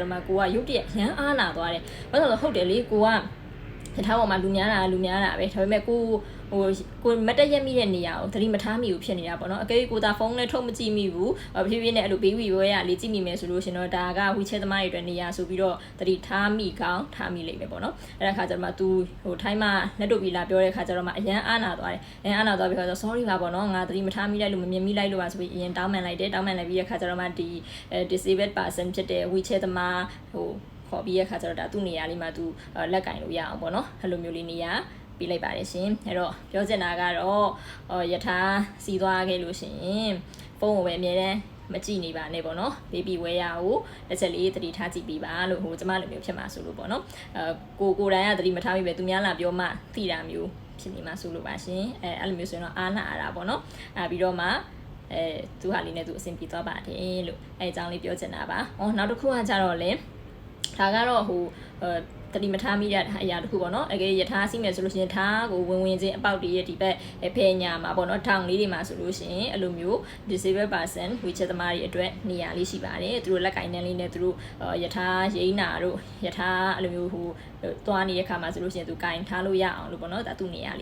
ဒါမှကိုကရုတ်တရက်ရမ်းအားနာသွားတယ်ဘာလို့လဲဆိုတော့ဟုတ်တယ်လေကိုက တထားပေါ်မှာလူများတာလူများတာပဲဒါပေမဲ့ကိုဟိုကိုမတက်ရက်မိတဲ့နေရာကိုသတိမထားမိဘူးဖြစ်နေတာပေါ့နော်အကယ်၍ကိုသာဖုန်းနဲ့ထုတ်မကြည့်မိဘူးအဖြည်းဖြည်းနဲ့အဲ့လိုဘေးဝီဝဲရလေးကြည့်မိမယ်ဆိုလို့ရှင်တော့ဒါကဝီချဲသမားတွေအတွက်နေရာဆိုပြီးတော့သတိထားမိကောင်းထားမိလိမ့်မယ်ပေါ့နော်အဲ့ဒါခါကျတော့မှ तू ဟိုထိုင်းမှာလက်တို့ပြီးလာပြောတဲ့ခါကျတော့မှအရန်အားနာသွားတယ်အရန်အားနာသွားပြီးတော့ sorry ပါပေါ့နော်ငါသတိမထားမိလိုက်လို့မမြင်မိလိုက်လို့ပါဆိုပြီးအရင်တောင်းပန်လိုက်တယ်တောင်းပန်လိုက်ပြီးတဲ့ခါကျတော့မှဒီအဲ disabled person ဖြစ်တဲ့ဝီချဲသမားဟို ခေါ်ပြီးရခါကျတော့ဒါသူ့နေရာလေးမှာသူလက်ကင်လို့ရအောင်ပေါ့နော်အဲ့လိုမျိုးလေးနေရာပြလိုက်ပါတယ်ရှင်အဲ့တော့ပြောချင်တာကတော့ဟောယထာစီသွားခဲ့လို့ရှိရင်ဖုန်းကိုပဲအမြဲတမ်းမကြည့်နေပါနဲ့ပေါ့နော်ဘေဘီဝဲရကိုတစ်ချက်လေးသတိထားကြည့်ပြီးပါလို့ဟိုကျမလိုမျိုးဖြစ်မှာဆိုလို့ပေါ့နော်အဲကိုကိုတိုင်းကသတိမထားမိပဲသူများလာပြောမှသိတာမျိုးဖြစ်နေမှာဆိုလို့ပါရှင်အဲအဲ့လိုမျိုးဆိုရင်တော့အားနာရတာပေါ့နော်အဲပြီးတော့မှအဲသူဟာလေးနဲ့သူအဆင်ပြေသွားပါတယ်လို့အဲအကြောင်းလေးပြောချင်တာပါ။အော်နောက်တစ်ခုကကြတော့လေ ဒါကတော့ဟိုအဲတတိမထားမိတဲ့အရာတစ်ခုပေါ့နော်အကယ်ရထားစီးမယ်ဆိုလို့ရှိရင်ထားကိုဝင်ဝင်ချင်းအပေါက်တည်းရဲ့ဒီဘက်ဖေးညာမှာပေါ့နော်ထောင်လေးတွေမှာဆိုလို့ရှိရင်အဲ့လိုမျိုး disabled person wheelchair သမားတွေအတွက်နေရာလေးရှိပါတယ်သူတို့လက်ကင်နှန်းလေးနဲ့သူတို့ရထားရိန်းနာတို့ရထားအဲ့လိုမျိုးဟိုသွားနေတဲ့ခါမှာဆိုလို့ရှိရင်သူကင်ထားလို့ရအောင်လို့ပေါ့နော်ဒါသူ့နေရာလေး